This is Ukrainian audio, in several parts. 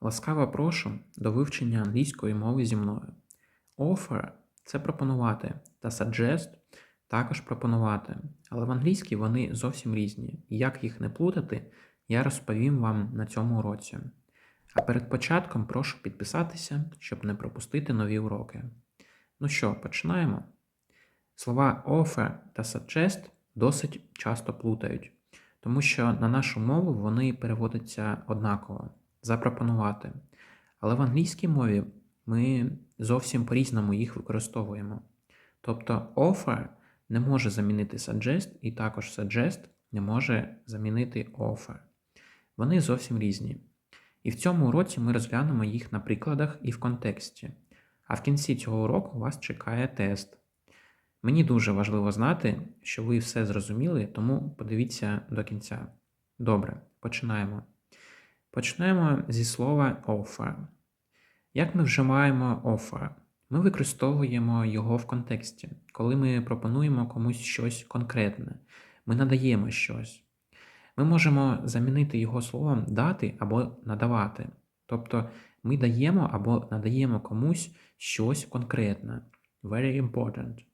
Ласкаво прошу до вивчення англійської мови зі мною. Offer – це пропонувати, та suggest – також пропонувати. Але в англійській вони зовсім різні. Як їх не плутати, я розповім вам на цьому уроці. А перед початком прошу підписатися, щоб не пропустити нові уроки. Ну що, починаємо? Слова offer та suggest досить часто плутають, тому що на нашу мову вони переводяться однаково запропонувати. Але в англійській мові ми зовсім по-різному їх використовуємо. Тобто offer не може замінити suggest, і також suggest не може замінити offer. Вони зовсім різні. І в цьому уроці ми розглянемо їх на прикладах і в контексті. А в кінці цього уроку вас чекає тест. Мені дуже важливо знати, що ви все зрозуміли, тому подивіться до кінця. Добре, починаємо. Почнемо зі слова offer. Як ми вживаємо offer? Ми використовуємо його в контексті, коли ми пропонуємо комусь щось конкретне, ми надаємо щось. Ми можемо замінити його словом дати або надавати. Тобто ми даємо або надаємо комусь щось конкретне. Very important.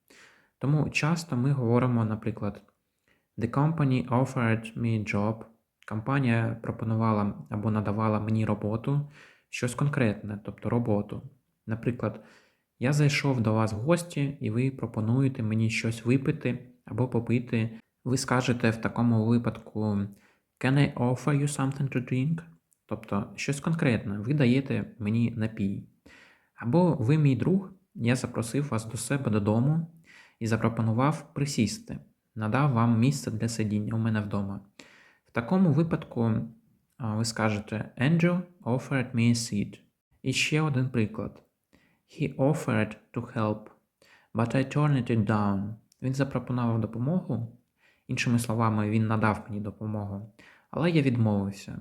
Тому часто ми говоримо, наприклад, The company offered me job. Компанія пропонувала або надавала мені роботу, щось конкретне, тобто роботу. Наприклад, я зайшов до вас в гості, і ви пропонуєте мені щось випити або попити. Ви скажете в такому випадку Can I offer you something to drink? Тобто щось конкретне, ви даєте мені напій. Або ви, мій друг, я запросив вас до себе додому і запропонував присісти, надав вам місце для сидіння у мене вдома. Такому випадку ви скажете Andrew offered me a seat. І ще один приклад. He offered to help, but I turned it down. Він запропонував допомогу. Іншими словами, він надав мені допомогу, але я відмовився.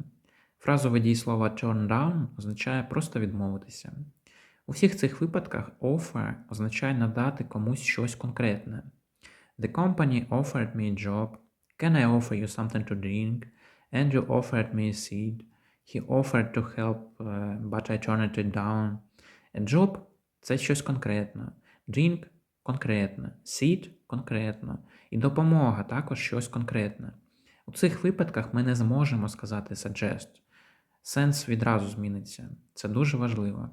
Фразове дієслово turn down означає просто відмовитися. У всіх цих випадках offer означає надати комусь щось конкретне. The company offered me a job. Can I offer you something to drink? Andrew offered me a seat. He offered to help, uh, but I turned it down. A job – це щось конкретне. Drink – конкретне. Seat – конкретно. І допомога також щось конкретне. У цих випадках ми не зможемо сказати suggest. Сенс відразу зміниться. Це дуже важливо.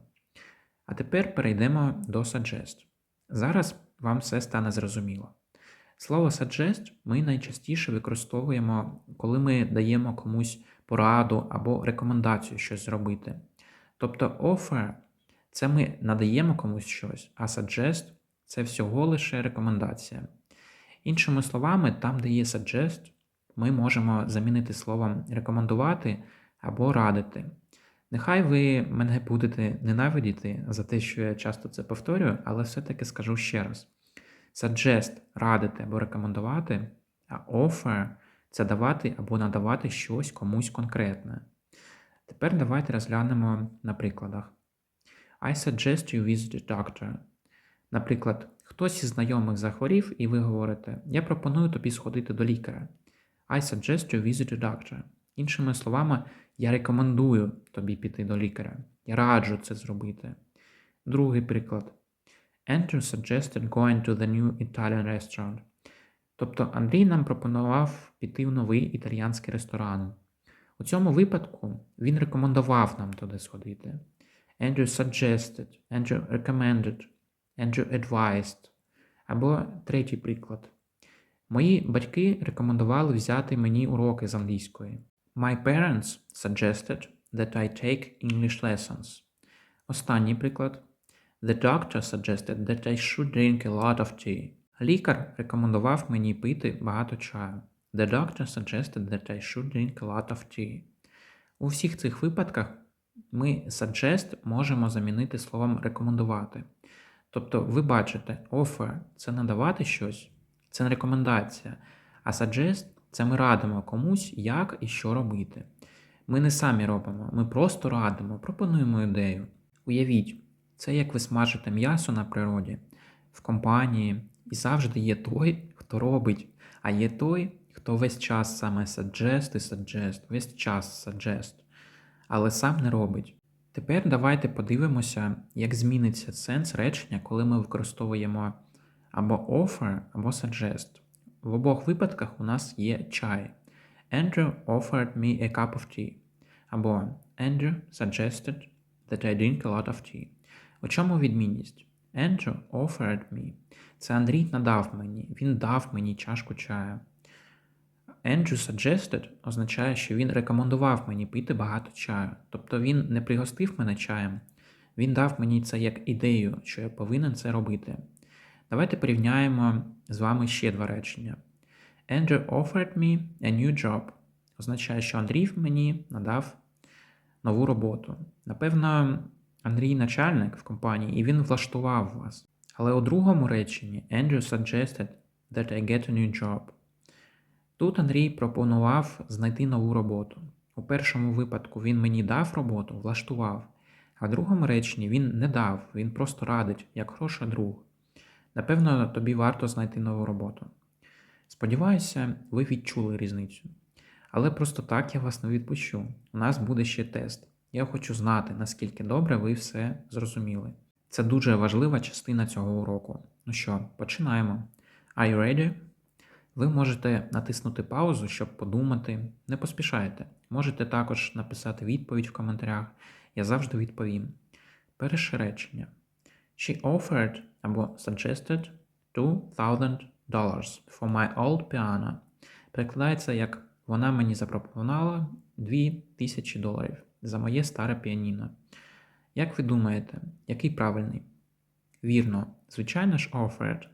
А тепер перейдемо до suggest. Зараз вам все стане зрозуміло. Слово suggest ми найчастіше використовуємо, коли ми даємо комусь пораду або рекомендацію щось зробити. Тобто offer це ми надаємо комусь щось, а suggest це всього лише рекомендація. Іншими словами, там, де є suggest, ми можемо замінити словом рекомендувати або радити. Нехай ви мене будете ненавидіти за те, що я часто це повторюю, але все-таки скажу ще раз: suggest радити або рекомендувати, а offer це давати або надавати щось комусь конкретне. Тепер давайте розглянемо на прикладах. I suggest you visit a doctor. Наприклад, хтось із знайомих захворів, і ви говорите: Я пропоную тобі сходити до лікаря. I suggest you visit a doctor. Іншими словами, я рекомендую тобі піти до лікаря. Я раджу це зробити. Другий приклад. Andrew suggested going to the new Italian restaurant. Тобто Андрій нам пропонував піти в новий італіянський ресторан. У цьому випадку він рекомендував нам туди сходити. Andrew suggested, Andrew recommended, Andrew advised. Або третій приклад. Мої батьки рекомендували взяти мені уроки з англійської. My parents suggested that I take English lessons. Останній приклад. The doctor suggested that I should drink a lot of tea. Лікар рекомендував мені пити багато чаю. The doctor suggested that I should drink a lot of tea. У всіх цих випадках ми suggest можемо замінити словом рекомендувати. Тобто, ви бачите, offer це надавати щось, це не рекомендація, а suggest це ми радимо комусь, як і що робити. Ми не самі робимо, ми просто радимо, пропонуємо ідею. Уявіть, це як ви смажите м'ясо на природі, в компанії, і завжди є той, хто робить, а є той, хто весь час саме suggest і suggest, весь час suggest, але сам не робить. Тепер давайте подивимося, як зміниться сенс речення, коли ми використовуємо або offer, або suggest. В обох випадках у нас є чай. Andrew offered me a cup of tea. Або Andrew suggested that I drink a lot of tea. У чому відмінність? Andrew offered me. Це Андрій надав мені, він дав мені чашку чаю. Andrew suggested означає, що він рекомендував мені пити багато чаю. Тобто він не пригостив мене чаєм, він дав мені це як ідею, що я повинен це робити. Давайте порівняємо з вами ще два речення. Andrew offered me a new job. Означає, що Андрій мені надав нову роботу. Напевно, Андрій начальник в компанії, і він влаштував вас. Але у другому реченні Andrew suggested that I get a new job. Тут Андрій пропонував знайти нову роботу. У першому випадку він мені дав роботу, влаштував, а в другому реченні він не дав, він просто радить, як хороший друг. Напевно, тобі варто знайти нову роботу. Сподіваюся, ви відчули різницю. Але просто так я вас не відпущу. У нас буде ще тест. Я хочу знати, наскільки добре ви все зрозуміли. Це дуже важлива частина цього уроку. Ну що, починаємо. Are you ready? Ви можете натиснути паузу, щоб подумати. Не поспішайте. Можете також написати відповідь в коментарях. Я завжди відповім. Перше речення. She offered або suggested $2,000 for my old piano. Перекладається як вона мені запропонувала 2000 доларів за моє старе піаніно. Як ви думаєте, який правильний? Вірно, звичайно ж, offered.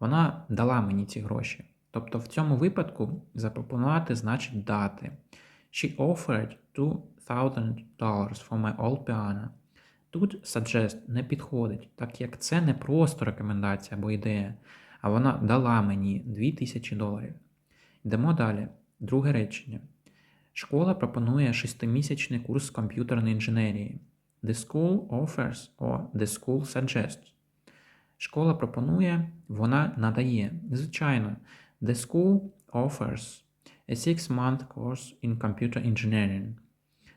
Вона дала мені ці гроші. Тобто в цьому випадку запропонувати значить дати. She offered $2,000 for my old piano. Тут suggest не підходить, так як це не просто рекомендація або ідея, а вона дала мені 2000 доларів. Йдемо далі. Друге речення. Школа пропонує шестимісячний курс комп'ютерної інженерії. The school offers or the school suggests. Школа пропонує, вона надає. Звичайно, the school offers a six-month course in computer engineering.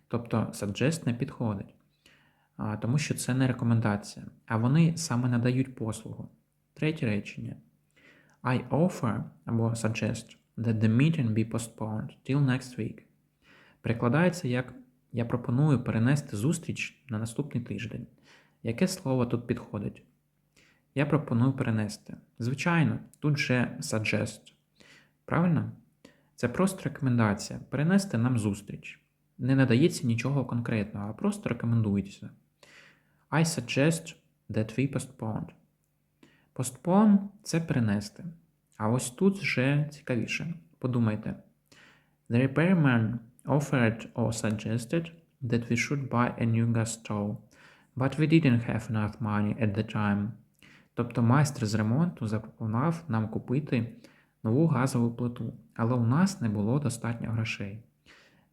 Тобто suggest не підходить, тому що це не рекомендація, а вони саме надають послугу. Третє речення. I offer або suggest that the meeting be postponed till next week. Перекладається як я пропоную перенести зустріч на наступний тиждень. Яке слово тут підходить? Я пропоную перенести. Звичайно, тут же suggest. Правильно? Це просто рекомендація. Перенести нам зустріч. Не надається нічого конкретного, а просто рекомендується. I suggest that we postponed. Postpone – це перенести. А ось тут вже цікавіше. Подумайте. The repairman offered or suggested that we should buy a new gas stove, but we didn't have enough money at the time. Тобто майстер з ремонту запропонував нам купити нову газову плиту, але у нас не було достатньо грошей.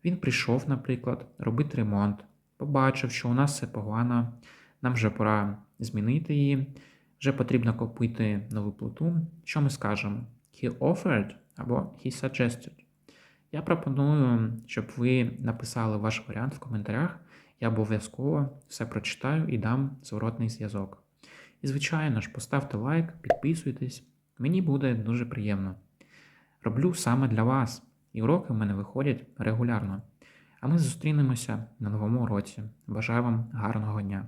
Він прийшов, наприклад, робити ремонт, побачив, що у нас все погано, нам вже пора змінити її, вже потрібно купити нову плиту. Що ми скажемо? He offered або he suggested. Я пропоную, щоб ви написали ваш варіант в коментарях. Я обов'язково все прочитаю і дам зворотний зв'язок. І, звичайно ж, поставте лайк, підписуйтесь, мені буде дуже приємно. Роблю саме для вас, і уроки в мене виходять регулярно. А ми зустрінемося на новому уроці. Бажаю вам гарного дня!